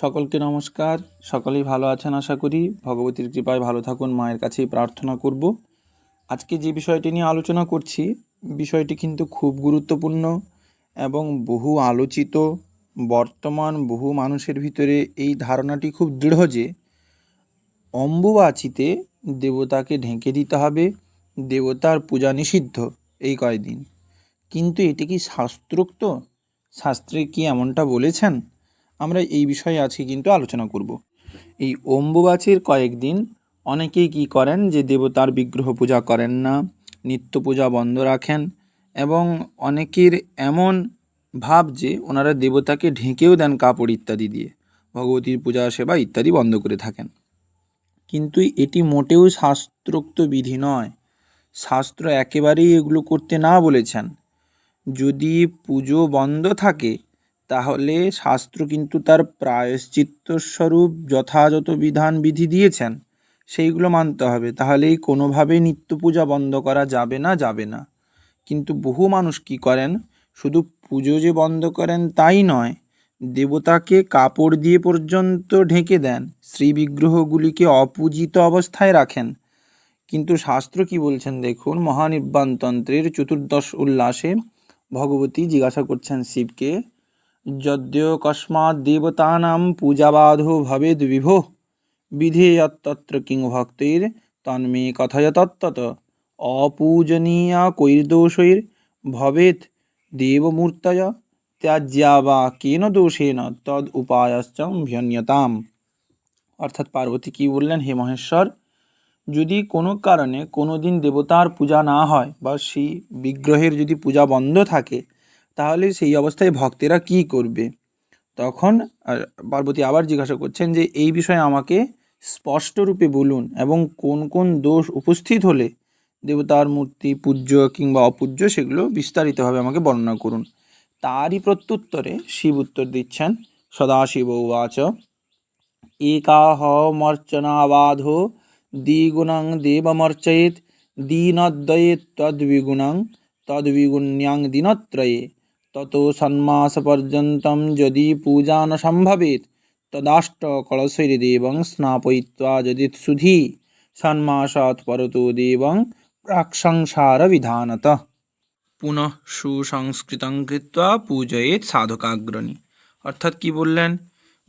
সকলকে নমস্কার। সকলেই ভালো আছেন আশা করি। ভগবতীর কৃপায় ভালো থাকুন, মায়ের কাছেই প্রার্থনা করব। আজকে যে বিষয়টি নিয়ে আলোচনা করছি, বিষয়টি কিন্তু খুব গুরুত্বপূর্ণ এবং বহু আলোচিত। বর্তমান বহু মানুষের ভিতরে এই ধারণাটি খুব দৃঢ় যে, অম্বুবাচিতে দেবতাকে ঢেকে দিতে হবে। দেবতার পূজা নিষিদ্ধ এই কয়দিন। কিন্তু এটি কি শাস্ত্রোক্ত? শাস্ত্রে কি এমনটা বলেছেন? আমরা এই বিষয়ে আজকে কিন্তু আলোচনা করব। এই অম্বুবাচীর কয়েকদিন অনেকেই কি করেন যে দেবতার বিগ্রহ পূজা করেন না, নিত্য পূজা বন্ধ রাখেন এবং অনেকের এমন ভাব যে ওনারা দেবতাকে ঢেকেও দেন কাপড় ইত্যাদি দিয়ে, ভগবতীর পূজা, সেবা ইত্যাদি বন্ধ করে থাকেন। কিন্তু এটি মোটেও শাস্ত্রোক্ত বিধি নয়। শাস্ত্র একেবারেই এগুলো করতে না বলেছেন। যদি পুজো বন্ধ থাকে তাহলে শাস্ত্র কিন্তু তার প্রায়শ্চিত্তস্বরূপ যথাযথ বিধান বিধি দিয়েছেন। সেইগুলো মানতে হবে। তাহলেই কোনোভাবেই নিত্য পূজা বন্ধ করা যাবে না যাবে না। কিন্তু বহু মানুষ কি করেন? শুধু পুজো যে বন্ধ করেন তাই নয়, দেবতাকে কাপড় দিয়ে পর্যন্ত ঢেকে দেন শ্রী বিগ্রহগুলিকে অপূজিত অবস্থায় রাখেন। কিন্তু শাস্ত্র কি বলছেন দেখুন? মহানির্বাণতন্ত্রের চতুর্দশ উল্লাসে ভগবতী জিজ্ঞাসা করছেন শিবকে যদ্য কস্মাৎ দেবতানাম পূজাবাধো ভবেদ বিভো। বিধেয়ত্তত্র কিং ভক্তির তন্মে কথয় তত্তত অপূজনীয়া কৈর্দোষৈর ভবেত দেবমূর্তয়। ত্যাজ্যা বা কেন দোষেন তদ উপায়শ্চ অর্থাৎ পার্বতী কি বললেন? হে মহেশ্বর, যদি কোনো কারণে কোনো দিন দেবতার পূজা না হয় বা সেই বিগ্রহের যদি পূজা বন্ধ থাকে তাহলে সেই অবস্থায় ভক্তেরা কি করবে? তখন পার্বতী আবার জিজ্ঞাসা করছেন যে, এই বিষয়ে আমাকে স্পষ্টরূপে বলুন এবং কোন কোন দোষ উপস্থিত হলে দেবতার মূর্তি, পূজ্য কিংবা অপূজ্য সেগুলো বিস্তারিতভাবে আমাকে বর্ণনা করুন। তারই প্রত্যুত্তরে শিব উত্তর দিচ্ছেন, সদাশিব উবাচ। একাহমর্চনাবাধো দ্বিগুণং দেবমর্চয়েত দীনদ্বয়েত তদ্বিগুণং তদ্বিগুণ্যাং দিনত্রয়ে। তত ষণ্মাসপর্যন্तं যদি পূজা ন সম্ভবেত তদাষ্টকলশৈর্দেবং স্নাপয়িত্বা যদি সুধি। ষণ্মাসাৎ পরতো দেবং প্রাক্সংসারবিধানত পুনঃ সুসংস্কৃতং কৃত্বা পূজয়েত সাধকাগ্রণী। অর্থাৎ কি বললেন?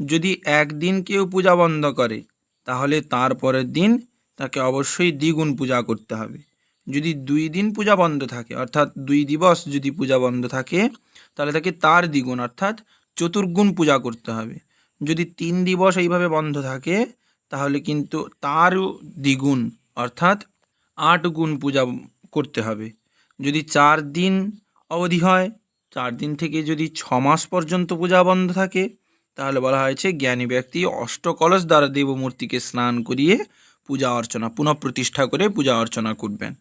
যদি একদিন কেউ পূজা বন্ধ করে, তাহলে তার পরের দিন তাকে অবশ্যই দ্বিগুণ পূজা করতে হবে। যদি দুই দিন পূজা বন্ধ থাকে, অর্থাৎ দুই দিবস যদি পূজা বন্ধ থাকে, তাহলে তাকে তার দ্বিগুণ, অর্থাৎ চতুর্গুণ পূজা করতে হবে। যদি তিন দিবস এইভাবে বন্ধ থাকে, তাহলে কিন্তু তারও দ্বিগুণ, অর্থাৎ আট গুণ পূজা করতে হবে। যদি চার দিন অবধি হয়, চার দিন থেকে যদি ছ মাস পর্যন্ত পূজা বন্ধ থাকে, তাহলে বলা হয়েছে জ্ঞানী ব্যক্তি অষ্টকলশ দ্বারা দেবমূর্তিকে স্নান করিয়ে পূজা অর্চনা, পুনঃপ্রতিষ্ঠা করে পূজা অর্চনা করবেন।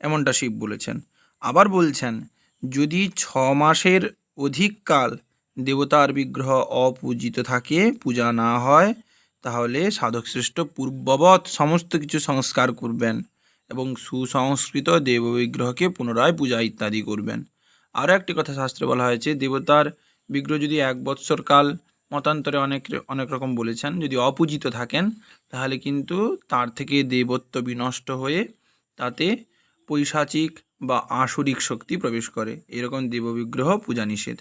এমনটা শিব বলেছেন। আবার বলছেন, যদি ছ মাসের অধিক কাল দেবতার বিগ্রহ অপূজিত থাকে, পূজা না হয়, তাহলে সাধকশ্রেষ্ঠ পূর্ববৎ সমস্ত কিছু সংস্কার করবেন এবং সুসংস্কৃত দেব বিগ্রহকে পুনরায় পূজা ইত্যাদি করবেন। আরও একটি কথা শাস্ত্রে বলা হয়েছে, দেবতার বিগ্রহ যদি এক বৎসর কাল মতান্তরে অনেক অনেক রকম বলেছেন, যদি অপূজিত থাকেন, তাহলে কিন্তু তার থেকে দেবত্ব বিনষ্ট হয়ে তাতে পৈশাচিক বা আসরিক শক্তি প্রবেশ করে। এরকম দেববিগ্রহ পূজা নিষেধ।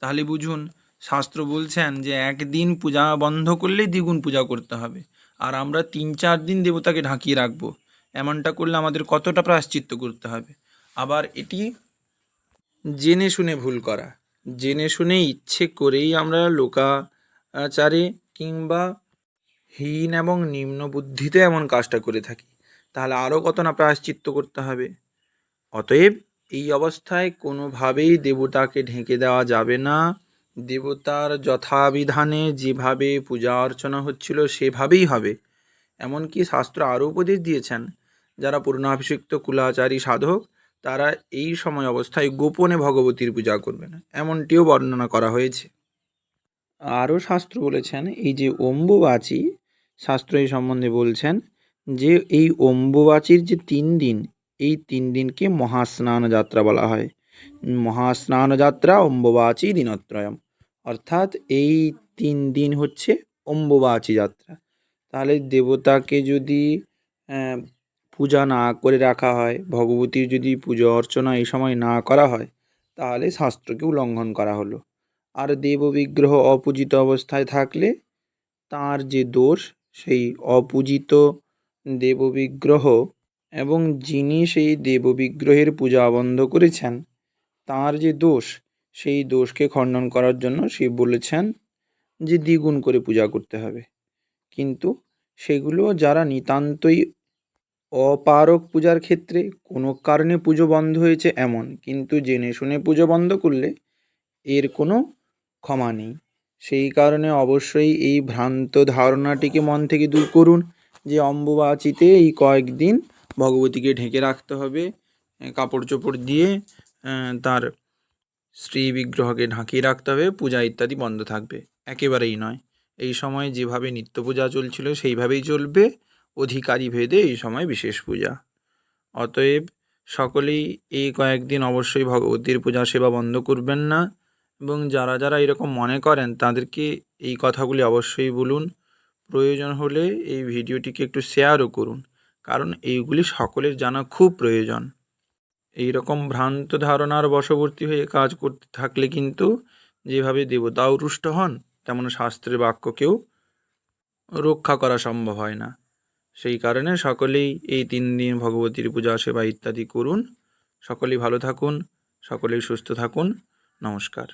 তাহলে বুঝুন, শাস্ত্র বলছেন যে একদিন পূজা বন্ধ করলেই দ্বিগুণ পূজা করতে হবে। আর আমরা তিন চার দিন দেবতাকে ঢাকিয়ে রাখব। এমনটা করলে আমাদের কতটা প্রায়শ্চিত্ত করতে হবে। আবার এটি জেনে শুনে ভুল করা। জেনে শুনে ইচ্ছে করেই আমরা লোকাচারে কিংবা হীন এবং নিম্ন বুদ্ধিতে এমন কাজটা করে থাকি। তাহলে আরও কত না প্রায়শ্চিত্ত করতে হবে। অতএব এই অবস্থায় কোনোভাবেই দেবতাকে ঢেকে দেওয়া যাবে না। দেবতার যথাবিধানে যেভাবে পূজা অর্চনা হচ্ছিল সেভাবেই হবে। এমনকি শাস্ত্র আরও উপদেশ দিয়েছেন, যারা পূর্ণাভিষিক্ত কুলাচারী সাধক, তারা এই সময় অবস্থায় গোপনে ভগবতীর পূজা করবেন, এমনটিও বর্ণনা করা হয়েছে। আরও শাস্ত্র বলেছেন, এই যে অম্বুবাচী, শাস্ত্র এই সম্বন্ধে বলছেন যে এই অম্বুবাচীর যে তিন দিন, এই তিন দিনকে মহাস্নান যাত্রা বলা হয়। মহাস্নান যাত্রা অম্বুবাচী দিনত্রয়ম। অর্থাৎ এই তিন দিন হচ্ছে অম্বুবাচী যাত্রা। তাহলে দেবতাকে যদি পূজা না করে রাখা হয়, ভগবতীর যদি পুজো অর্চনা এই সময় না করা হয়, তাহলে শাস্ত্রকে উল্লঙ্ঘন করা হলো। আর দেব বিগ্রহ অপূজিত অবস্থায় থাকলে তার যে দোষ, সেই অপূজিত দেব বিগ্রহ এবং যিনি সেই দেব বিগ্রহের পূজা বন্ধ করেছেন, তার যে দোষ, সেই দোষকে খণ্ডন করার জন্য শিব বলেছেন যে দ্বিগুণ করে পূজা করতে হবে। কিন্তু সেগুলো যারা নিতান্তই অপারক পূজার ক্ষেত্রে, কোনো কারণে পুজো বন্ধ হয়েছে এমন, কিন্তু জেনে শুনে পুজো বন্ধ করলে এর কোনো ক্ষমা নেই। সেই কারণে অবশ্যই এই ভ্রান্ত ধারণাটিকে মন থেকে দূর করুন। যে অম্বুবাচিতে এই কয়েকদিন ভগবতীকে ঢেকে রাখতে হবে কাপড় চোপড় দিয়ে তার শ্রী বিগ্রহকে ঢাকিয়ে রাখতে হবে, পূজা ইত্যাদি বন্ধ থাকবে। একেবারেই নয়। এই সময় যেভাবে নিত্য পূজা চলছিল, সেইভাবেই চলবে। অধিকারী ভেদে এই সময় বিশেষ পূজা। অতএব সকলেই এই কয়েকদিন অবশ্যই ভগবতীর পূজা সেবা বন্ধ করবেন না। এবং যারা যারা এরকম মনে করেন, তাদেরকে এই কথাগুলি অবশ্যই বলুন। প্রয়োজন হলে এই ভিডিওটিকে একটু শেয়ারও করুন, কারণ এইগুলি সকলের জানা খুব প্রয়োজন। এই রকম ভ্রান্ত ধারণার বশবর্তী হয়ে কাজ করতে থাকলে কিন্তু যেভাবে দেবতাও রুষ্ট হন, তেমন শাস্ত্রের বাক্যকেও রক্ষা করা সম্ভব হয় না। সেই কারণে সকলেই এই তিন দিন ভগবতীর পূজা, সেবা ইত্যাদি করুন। সকলেই ভালো থাকুন, সকলেই সুস্থ থাকুন। নমস্কার।